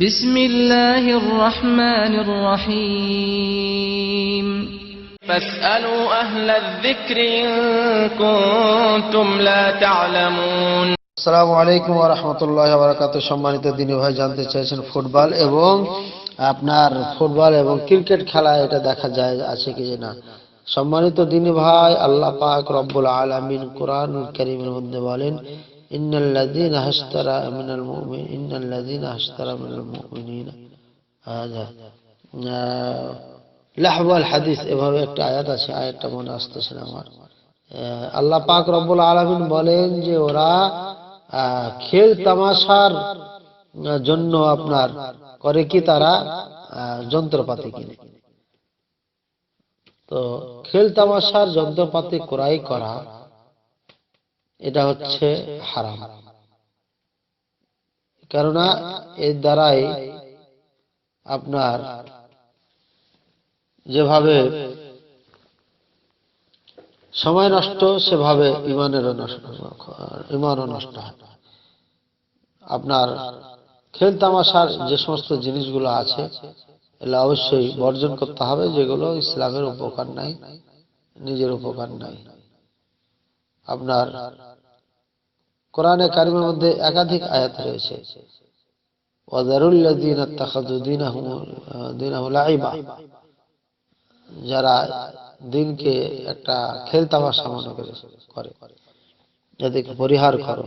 بسم الله الرحمن الرحيم فاسألوا أهل الذكر إن كنتم لا تعلمون আসসালামু আলাইকুম রহমতুল্লাহ বারাকাত সম্মানিত দিনী ভাই জানতে চাইছেন ফুটবল এবং আপনার ফুটবল এবং ক্রিকেট খেলা এটা দেখা যায় আছে কি না সম্মানিত দিনী ভাই আল্লাহ পাক রব্বুল আলামিন কোরআন কারীমের মধ্যে বলেন আমার। আহ, আল্লাহ পাক রব্বুল আলামিন বলেন যে ওরা খেল তামাশার জন্য আপনার করে কি তারা যন্ত্রপাতি কিনে। তো খেল তামাশার যন্ত্রপাতি ক্রয় করা এটা হচ্ছে হারাম। কেননা এর দ্বারাই আপনার যেভাবে সময় নষ্ট, সেভাবে ইমানেরও নষ্ট, ইমানও নষ্ট হয়। আপনার খেল তামাশার যে সমস্ত জিনিসগুলো আছে, এগুলো অবশ্যই বর্জন করতে হবে, যেগুলো ইসলামের উপকার নাই, নিজের উপকার নাই। আপনার কোরআনে কারিমের মধ্যে একাধিক আয়াত রয়েছে। যারা দিনকে একটা করে এদেরকে পরিহার করো।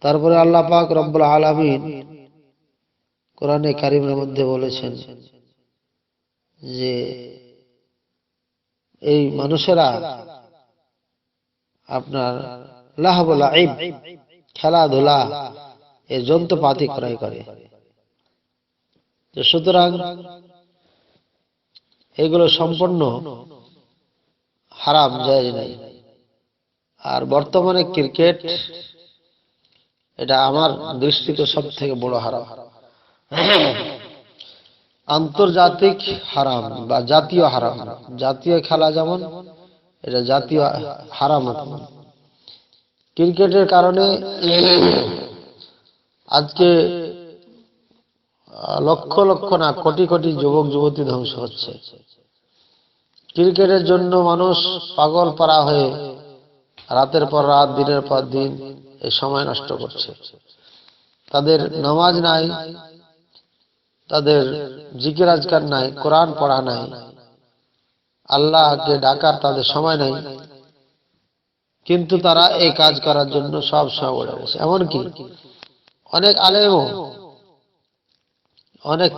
তারপরে আল্লাহ পাক রব্বুল আলামিন কোরআনে কারিমের মধ্যে বলেছেন যে, এই মানুষেরা আপনার খেলাধুলা এই যন্ত্রপাতি ক্রয় করে। সুতরাং এগুলো সম্পূর্ণ হারাম যায় নাই। আর বর্তমানে ক্রিকেট, এটা আমার দৃষ্টিতে সব থেকে বড় হারাম। আন্তর্জাতিক হারাম বা জাতীয় হারাম। জাতীয় খেলা যেমন এটা জাতীয় হারাম ক্রিকেটের কারণে আজকে লক্ষ লক্ষ না, কোটি কোটি যুবক যুবতী ধ্বংস হচ্ছে। ক্রিকেটের জন্য মানুষ পাগল পারা হয়ে রাতের পর রাত, দিনের পর দিন এই সময় নষ্ট করছে। তাদের নামাজ নাই, তাদের জিকির আজকার নাই, কোরআন পড়া নাই আল্লাহকে ডাকার তাদের সময় নাই। কিন্তু তারা এই কাজ করার জন্য সব সময় ওড়ে গেছে। এমনকি অনেক আলেমও অনেক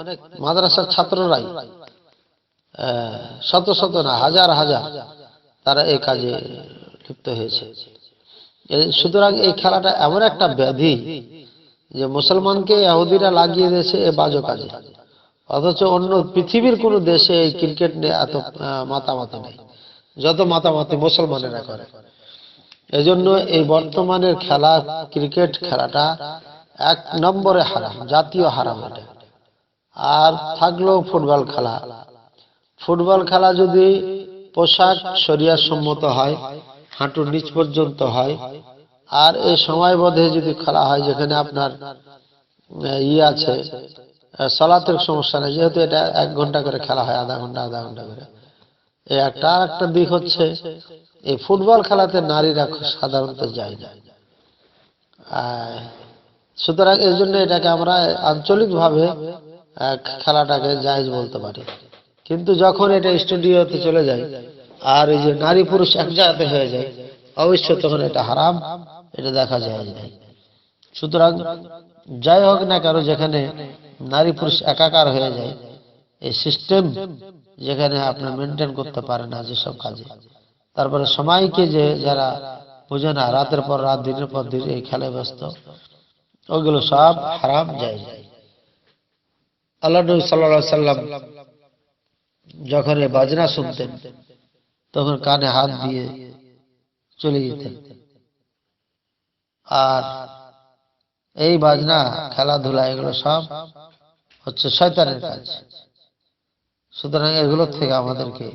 মাদ্রাসার ছাত্ররাই শত শত না, হাজার হাজার তারা এই কাজে লিপ্ত হয়েছে। সুতরাং এই খেলাটা এমন একটা ব্যাধি যে মুসলমানকে ইহুদিরা লাগিয়ে দিয়েছে এ বাজো কাজে। অথচ অন্য পৃথিবীর কোন দেশে এই ক্রিকেট নিয়ে এত মাতামাতি নেই। যত মাতামাতি মুসলমানেরা করে। এজন্য এই বর্তমানের খেলা ক্রিকেট খেলাটা এক নম্বরে হারাম জাতীয় হারাম এটা। আর থাকল ফুটবল খেলা। ফুটবল খেলা যদি পোশাক শরিয়ার সম্মত হয় হাঁটুর নিচ পর্যন্ত হয় আর এই সময় বোধে যদি খেলা হয় যেখানে আপনার ই আছে আহ, সলাতের সমস্যা নেই, যেহেতু এটা এক ঘণ্টা করে খেলা হয়, আধা ঘণ্টা আধা ঘণ্টা করে। এই একটা আর একটা দিক হচ্ছে, এই ফুটবল খেলাতে নারীরা সাধারণত যায় না। সুতরাং এই জন্য এটাকে আমরা আঞ্চলিকভাবে খেলাটাকে জায়জ বলতে পারি। কিন্তু যখন এটা স্টুডিওতে চলে যায়, আর এই যে নারী পুরুষ এক জায়গাতে হয়ে যায়, অবশ্যই তখন এটা হারাম, এটা দেখা যায় সুতরাং যাই হোক না কারও যেখানে নারী পুরুষ একাকার হয়ে যায়, এই সিস্টেম যেখানে আপনার মেনটেন করতে পারে না যেসব কাজে। তারপরে সময়কে যে যারা বোঝে না, রাতের পর রাত, দিনের পর দিন এই খেলায় ব্যস্ত, ওগুলো সব হারাম যায়। আল্লাহ নবী সাল্লাল্লাহু সাল্লাম যখন এই বাজনা শুনতেন, তখন কানে হাত দিয়ে চলে যেতেন। আর এই বাজনা, খেলাধুলা, এগুলো সব হচ্ছে শয়তানের কাজ। সুতরাং এগুলো থেকে আমাদেরকে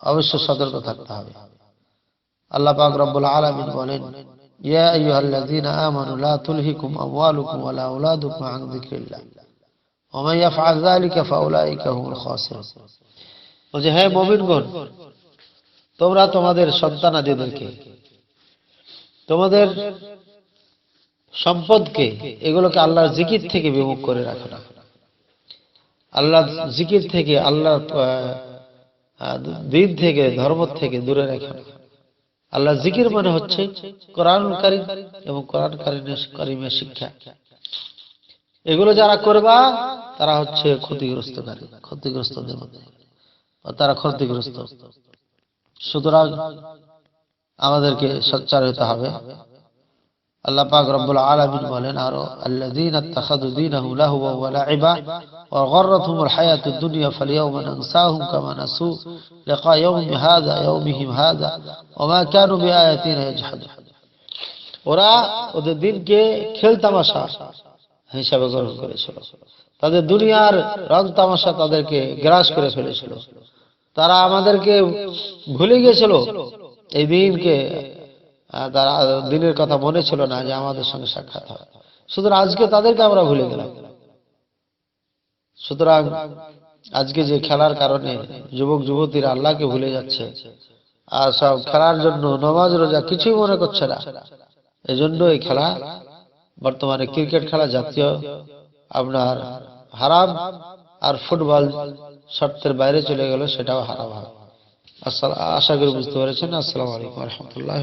অবশ্য সতর্ক থাকতে হবে। আল্লাহ পাক রব্বুল আলামিন বলেন, ইয়া আইয়ুহাল্লাযীনা আমানু লা তুলহিকুম আমওয়ালুকুম ওয়ালা আওলাদুকুম আন ওয়া মান ইয়াফআল যালিকা ফাউলাইকা হুমুল খাসিরুন। বলছে হে মুমিনগণ, তোমরা তোমাদের সন্তানাদিদেরকে, তোমাদের সম্পদকে এগুলোকে আল্লাহর জিকির থেকে বিমুখ করে রাখো না। আল্লাহ জিকির থেকে আল্লাহ দিন থেকে, ধর্ম থেকে দূরে রাখো না। আল্লাহ জিকির মানে হচ্ছে কোরআন কারিম এবং কোরআন কারিমের কারিমের শিক্ষা। এগুলো যারা করবা, তারা হচ্ছে ক্ষতিগ্রস্তকারী ক্ষতিগ্রস্তদের মধ্যে। তারা ক্ষতিগ্রস্ত। সুতরাং আমাদেরকে সচ্চার হতে হবে। আল্লাহ পাক রব্বুল আলামিন বলেন, আরও, আল্লাযীনা ইত্তাখাযু দীনাহু লাহওয়া ওয়া লা'iবা ওয়া গharratuhumুল হায়াতুদ দুনিয়া ফালইয়াওমা নানসাহুম কামা নাসু লিকা ইয়াওমি হাযা ইয়াওমিহিম হাযা ওয়া মা কানু বিআয়াতিনা ইয়াজহাদুন ওরা ওদের দিনকে খেল তামাশা হিসাবে গ্রহণ করেছিল। তাদের দুনিয়ার রং তামাশা তাদেরকে গ্রাস করে ফেলেছিল। তারা আমাদেরকে ভুলে গিয়েছিল। এই দিনকে তারা দিনের কথা মনে ছিল না যে আমাদের সঙ্গে সাক্ষাৎ হবে। সুতরাং আজকে তাদেরকে আমরা ভুলে গেলাম। সুতরাং আজকে যে খেলার কারণে যুবক, যুবতীরা আল্লাহকে ভুলে যাচ্ছে আর সব খেলার জন্য নমাজ, রোজা কিছুই মনে করছে না। এজন্য এই খেলা, বর্তমানে ক্রিকেট খেলা জাতীয়, আপনার হারাম আর ফুটবল শর্তের বাইরে চলে গেল, সেটাও হারাম। হবে আশা করি বুঝতে পেরেছেন। আসসালামু আলাইকুম রহমতুল্লাহ